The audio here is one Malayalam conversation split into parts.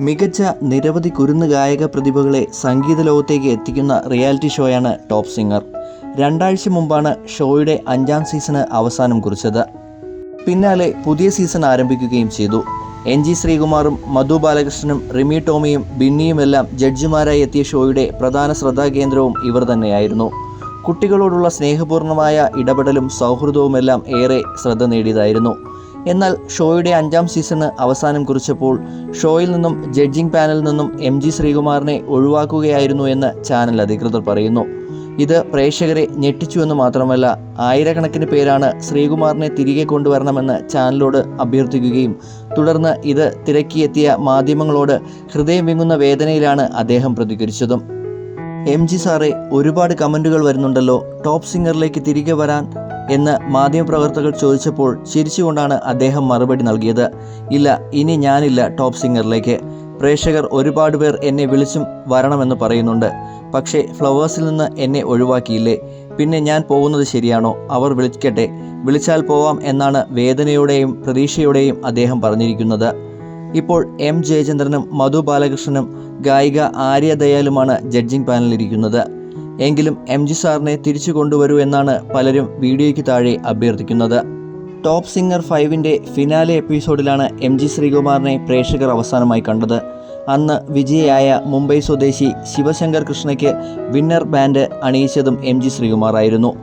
മികച്ച നിരവധി കുരുന്ന് ഗായക പ്രതിഭകളെ സംഗീത ലോകത്തേക്ക് എത്തിക്കുന്ന റിയാലിറ്റി ഷോയാണ് ടോപ്പ് സിംഗർ. രണ്ടാഴ്ച മുമ്പാണ് ഷോയുടെ അഞ്ചാം സീസണ് അവസാനം കുറിച്ചത്. പിന്നാലെ പുതിയ സീസൺ ആരംഭിക്കുകയും ചെയ്തു. എൻ ജി ശ്രീകുമാറും മധു ബാലകൃഷ്ണനും റിമി ടോമിയും ബിന്നിയുമെല്ലാം ജഡ്ജിമാരായി എത്തിയ ഷോയുടെ പ്രധാന ശ്രദ്ധാകേന്ദ്രവും ഇവർ തന്നെയായിരുന്നു. കുട്ടികളോടുള്ള സ്നേഹപൂർണമായ ഇടപെടലും സൗഹൃദവുമെല്ലാം ഏറെ ശ്രദ്ധ നേടിയതായിരുന്നു. എന്നാൽ ഷോയുടെ അഞ്ചാം സീസണ് അവസാനം കുറിച്ചപ്പോൾ ഷോയിൽ നിന്നും ജഡ്ജിംഗ് പാനലിൽ നിന്നും എം ജി ശ്രീകുമാറിനെ ഒഴിവാക്കുകയായിരുന്നു എന്ന് ചാനൽ അധികൃതർ പറയുന്നു. ഇത് പ്രേക്ഷകരെ ഞെട്ടിച്ചുവെന്ന് മാത്രമല്ല ആയിരക്കണക്കിന് പേരാണ് ശ്രീകുമാറിനെ തിരികെ കൊണ്ടുവരണമെന്ന് ചാനലോട് അഭ്യർത്ഥിക്കുകയും തുടർന്ന് ഇത് തിരക്കിയെത്തിയ മാധ്യമങ്ങളോട് ഹൃദയം വിങ്ങുന്ന വേദനയിലാണ് അദ്ദേഹം പ്രതികരിച്ചതും. എം ജി സാറേ ഒരുപാട് കമന്റുകൾ വരുന്നുണ്ടല്ലോ. ടോപ്പ് സിംഗറിലേക്ക് തിരികെ വരാൻ എന്ന് മാധ്യമപ്രവർത്തകർ ചോദിച്ചപ്പോൾ ചിരിച്ചുകൊണ്ടാണ് അദ്ദേഹം മറുപടി നൽകിയത്. ഇല്ല ഇനി ഞാനില്ല ടോപ്പ് സിംഗറിലേക്ക്. പ്രേക്ഷകർ ഒരുപാട് പേർ എന്നെ വിളിച്ചും വരണമെന്ന് പറയുന്നുണ്ട്. പക്ഷേ ഫ്ലവേഴ്സിൽ നിന്ന് എന്നെ ഒഴിവാക്കിയില്ലേ? പിന്നെ ഞാൻ പോകുന്നത് ശരിയാണോ? അവർ വിളിക്കട്ടെ. വിളിച്ചാൽ പോവാം എന്നാണ് വേദനയോടെയും പ്രതീക്ഷയോടെയും അദ്ദേഹം പറഞ്ഞിരിക്കുന്നത്. ഇപ്പോൾ എം ജയചന്ദ്രനും മധു ബാലകൃഷ്ണനും ഗായിക ആര്യ ദയാലുമാണ് ജഡ്ജിംഗ് പാനലിരിക്കുന്നത് എങ്കിലും എം ജി സാറിനെ തിരിച്ചു കൊണ്ടുവരൂ എന്നാണ് പലരും വീഡിയോയ്ക്ക് താഴെ അഭ്യർത്ഥിക്കുന്നത്. ടോപ്പ് സിംഗർ ഫൈവിന്റെ ഫിനാലെ എപ്പിസോഡിലാണ് എം ജി ശ്രീകുമാറിനെ പ്രേക്ഷകർ അവസാനമായി കണ്ടത്. അന്ന് വിജയിയായ മുംബൈ സ്വദേശി ശിവശങ്കർ കൃഷ്ണയ്ക്ക് വിന്നർ ബാൻഡ് അണിയിച്ചതും എം ജി ശ്രീകുമാറായിരുന്നു.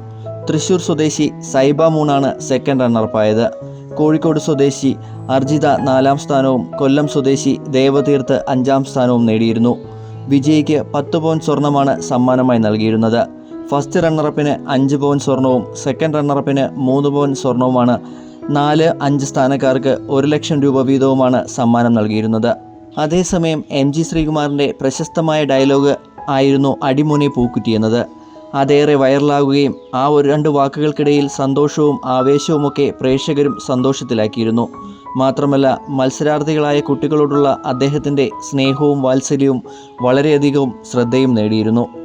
തൃശൂർ സ്വദേശി സൈബ മൂണാണ് സെക്കൻഡ് റണ്ണറപ്പായത് കോഴിക്കോട് സ്വദേശി അർജിത നാലാം സ്ഥാനവും കൊല്ലം സ്വദേശി ദേവതീർത്ത് അഞ്ചാം സ്ഥാനവും നേടിയിരുന്നു. വിജയിക്ക് പത്ത് പവൻ സ്വർണമാണ് സമ്മാനമായി നൽകിയിരുന്നത്. ഫസ്റ്റ് റണ്ണറപ്പിന് അഞ്ച് പവൻ സ്വർണവും സെക്കൻഡ് റണ്ണറപ്പിന് മൂന്ന് പവൻ സ്വർണവുമാണ് നാല് അഞ്ച് സ്ഥാനക്കാർക്ക് ഒരു ലക്ഷം രൂപ വീതവുമാണ് സമ്മാനം നൽകിയിരുന്നത്. അതേസമയം എം ജി ശ്രീകുമാറിന്റെ പ്രശസ്തമായ ഡയലോഗ് ആയിരുന്നു അടിമുനെ പൂക്കുറ്റി എന്നത് അതേറെ വൈറലാകുകയും ആ ഒരു രണ്ട് വാക്കുകൾക്കിടയിൽ സന്തോഷവും ആവേശവുമൊക്കെ പ്രേക്ഷകരും സന്തോഷത്തിലാക്കിയിരുന്നു. മാത്രമല്ല മത്സരാർത്ഥികളായ കുട്ടികളോടുള്ള അദ്ദേഹത്തിന്റെ സ്നേഹവും വാത്സല്യവും വളരെയധികം ശ്രദ്ധയും നേടിയിരുന്നു.